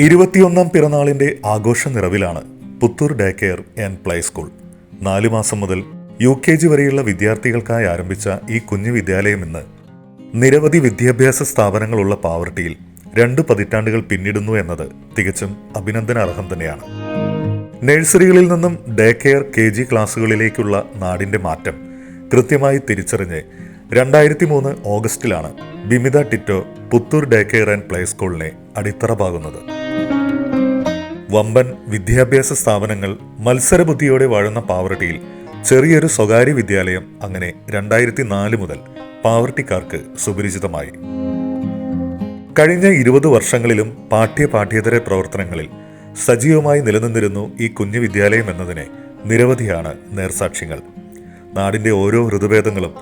ഇരുപത്തിയൊന്നാം പിറന്നാളിന്റെ ആഘോഷ നിറവിലാണ് Puthur day care and play school. നാലു മാസം മുതൽ യു കെ ജി വരെയുള്ള വിദ്യാർത്ഥികൾക്കായി ആരംഭിച്ച ഈ കുഞ്ഞു വിദ്യാലയം ഇന്ന് നിരവധി വിദ്യാഭ്യാസ സ്ഥാപനങ്ങളുള്ള പാവർട്ടിയിൽ രണ്ട് പതിറ്റാണ്ടുകൾ പിന്നിടുന്നു എന്നത് തികച്ചും അഭിനന്ദനാർഹം തന്നെയാണ്. നഴ്സറികളിൽ നിന്നും ഡേ കെയർ കെ ജി ക്ലാസ്സുകളിലേക്കുള്ള നാടിന്റെ മാറ്റം കൃത്യമായി തിരിച്ചറിഞ്ഞ് രണ്ടായിരത്തി മൂന്ന് ഓഗസ്റ്റിലാണ് Bimitha Tito Puthur day care and play സ്കൂളിനെ അടിത്തറ പാകുന്നത്. വമ്പൻ വിദ്യാഭ്യാസ സ്ഥാപനങ്ങൾ മത്സരബുദ്ധിയോടെ വാഴുന്ന പാവർട്ടിയിൽ ചെറിയൊരു സ്വകാര്യ വിദ്യാലയം അങ്ങനെ രണ്ടായിരത്തി നാല് മുതൽ പാവർട്ടിക്കാർക്ക് സുപരിചിതമായി. കഴിഞ്ഞ ഇരുപത് വർഷങ്ങളിലും പാഠ്യ പാഠ്യേതര പ്രവർത്തനങ്ങളിൽ സജീവമായി നിലനിന്നിരുന്നു ഈ കുഞ്ഞു വിദ്യാലയം എന്നതിനെ നിരവധിയാണ് നേർസാക്ഷ്യങ്ങൾ നാടിന്റെ ഓരോ ഋതുഭേദങ്ങളും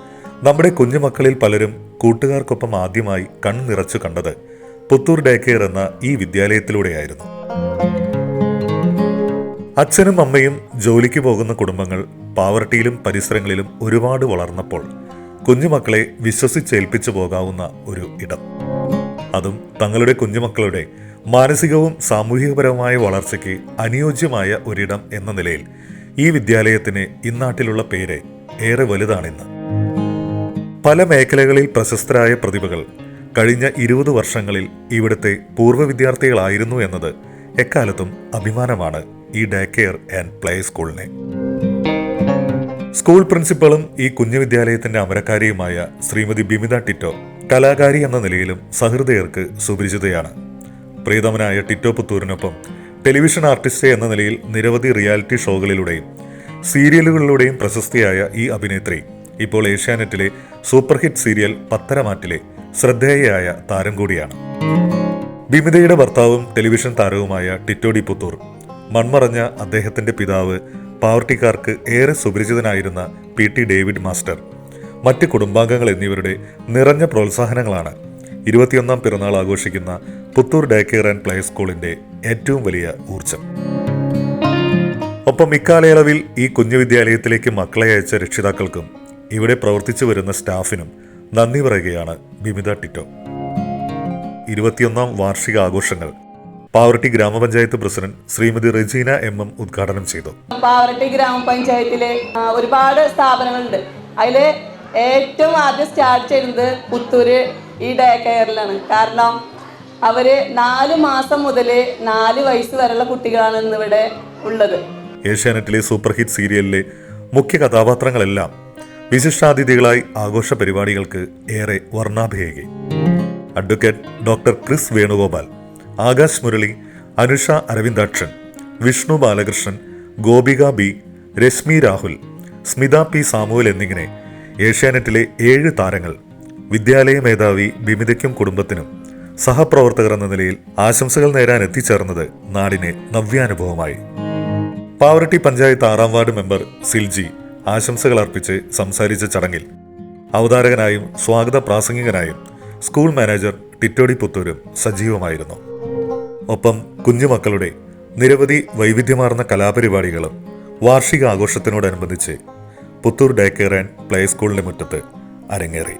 നമ്മുടെ കുഞ്ഞുമക്കളിൽ പലരും കൂട്ടുകാർക്കൊപ്പം ആദ്യമായി കൺനിറച്ചു കണ്ടത് പുത്തൂർ ഡേക്കെയർ കെയർ എന്ന ഈ വിദ്യാലയത്തിലൂടെയായിരുന്നു. അച്ഛനും അമ്മയും ജോലിക്ക് പോകുന്ന കുടുംബങ്ങൾ പാവർട്ടിയിലും പരിസരങ്ങളിലും ഒരുപാട് വളർന്നപ്പോൾ കുഞ്ഞുമക്കളെ വിശ്വസിച്ചേൽപ്പിച്ചു പോകാവുന്ന ഒരു ഇടം. അതും തങ്ങളുടെ കുഞ്ഞുമക്കളുടെ മാനസികവും സാമൂഹികപരവുമായ വളർച്ചയ്ക്ക് അനുയോജ്യമായ ഒരിടം എന്ന നിലയിൽ ഈ വിദ്യാലയത്തിന് ഇന്നാട്ടിലുള്ള പേര് ഏറെ വലുതാണിന്ന്. പല മേഖലകളിൽ പ്രശസ്തരായ പ്രതിഭകൾ കഴിഞ്ഞ ഇരുപത് വർഷങ്ങളിൽ ഇവിടുത്തെ പൂർവ വിദ്യാർത്ഥികളായിരുന്നു എന്നത് എക്കാലത്തും അഭിമാനമാണ് ഈ ഡേ കെയർ ആൻഡ് പ്ലേ സ്കൂളിനെ. സ്കൂൾ പ്രിൻസിപ്പളും ഈ കുഞ്ഞു വിദ്യാലയത്തിന്റെ അമരക്കാരിയുമായ ശ്രീമതി ബിമിത ടിറ്റോ കലാകാരി എന്ന നിലയിലും സഹൃദയർക്ക് സുപരിചിതയാണ്. പ്രീതമനായ ടിറ്റോ പുത്തൂരിനൊപ്പം ടെലിവിഷൻ ആർട്ടിസ്റ്റ് എന്ന നിലയിൽ നിരവധി റിയാലിറ്റി ഷോകളിലൂടെയും സീരിയലുകളിലൂടെയും പ്രശസ്തിയായ ഈ അഭിനേത്രി ഇപ്പോൾ ഏഷ്യാനെറ്റിലെ സൂപ്പർ ഹിറ്റ് സീരിയൽ പത്തരമാറ്റിലെ ശ്രദ്ധേയയായ താരം കൂടിയാണ്. ബിമിതയുടെ ഭർത്താവും ടെലിവിഷൻ താരവുമായ ടിറ്റോ ഡി പുത്തൂർ മൺമറഞ്ഞ അദ്ദേഹത്തിന്റെ പിതാവ് പാവർട്ടിക്കാർക്ക് ഏറെ സുപരിചിതനായിരുന്ന പി ടി ഡേവിഡ് മാസ്റ്റർ. മറ്റ് കുടുംബാംഗങ്ങൾ എന്നിവരുടെ നിറഞ്ഞ പ്രോത്സാഹനങ്ങളാണ് ഇരുപത്തിയൊന്നാം പിറന്നാൾ ആഘോഷിക്കുന്ന Puthur day care and play സ്കൂളിന്റെ ഏറ്റവും വലിയ ഊർജം ഒപ്പം ഇക്കാലയളവിൽ ഈ കുഞ്ഞു വിദ്യാലയത്തിലേക്ക് മക്കളെ അയച്ച രക്ഷിതാക്കൾക്കും ഇവിടെ പ്രവർത്തിച്ചു വരുന്ന സ്റ്റാഫിനും നന്ദി പറയുകയാണ് ബിമിത ടിറ്റോ. ഇരുപത്തിയൊന്നാം വാർഷിക ആഘോഷങ്ങൾ Pavaratty grama panchayat president Shrimati Regina M M ഉദ്ഘാടനം ചെയ്തു. പാവർട്ടി ഗ്രാമപഞ്ചായത്തിലെ ഒരുപാട് സ്ഥാപനങ്ങളുണ്ട്. അതിൽ ഏറ്റവും ആദ്യം സ്റ്റാർട്ട് ചെയ്യുന്നത് പുത്തൂര് ഈ ഡേ കെയറിലാണ് കാരണം അവർ നാല് മാസം മുതൽ നാല് വയസ്സ് വരെയുള്ള കുട്ടികളാണ് ഇന്നിവിടെ ഉള്ളത്. ഏഷ്യാനെറ്റിലെ സൂപ്പർ ഹിറ്റ് സീരിയലിലെ മുഖ്യ കഥാപാത്രങ്ങളെല്ലാം വിശിഷ്ടാതിഥികളായി ആഘോഷ പരിപാടികൾക്ക് ഏറെ വർണാഭയേകി advocate doctor Chris Venugopal Akash Murali Anusha Aravindakshan Vishnu Balakrishnan Gopika B Rashmi Rahul Smitha P Samuel എന്നിങ്ങനെ ഏഷ്യാനെറ്റിലെ ഏഴ് താരങ്ങൾ വിദ്യാലയ മേധാവി ബിമിതയ്ക്കും കുടുംബത്തിനും സഹപ്രവർത്തകർ എന്ന നിലയിൽ ആശംസകൾ നേരാൻ എത്തിച്ചേർന്നത് നാടിനെ നവ്യാനുഭവമായി. പാവറട്ടി പഞ്ചായത്ത് ആറാം വാർഡ് മെമ്പർ സിൽജി ആശംസകൾ അർപ്പിച്ച് സംസാരിച്ച ചടങ്ങിൽ അവതാരകനായും സ്വാഗത പ്രാസംഗികനായും സ്കൂൾ മാനേജർ ടിറ്റോടി പുത്തൂരും സജീവമായിരുന്നു. ഒപ്പം കുഞ്ഞുമക്കളുടെ നിരവധി വൈവിധ്യമാർന്ന കലാപരിപാടികളും വാർഷികാഘോഷത്തിനോടനുബന്ധിച്ച് Puthur day care and play സ്കൂളിന്റെ മുറ്റത്ത് അരങ്ങേറി.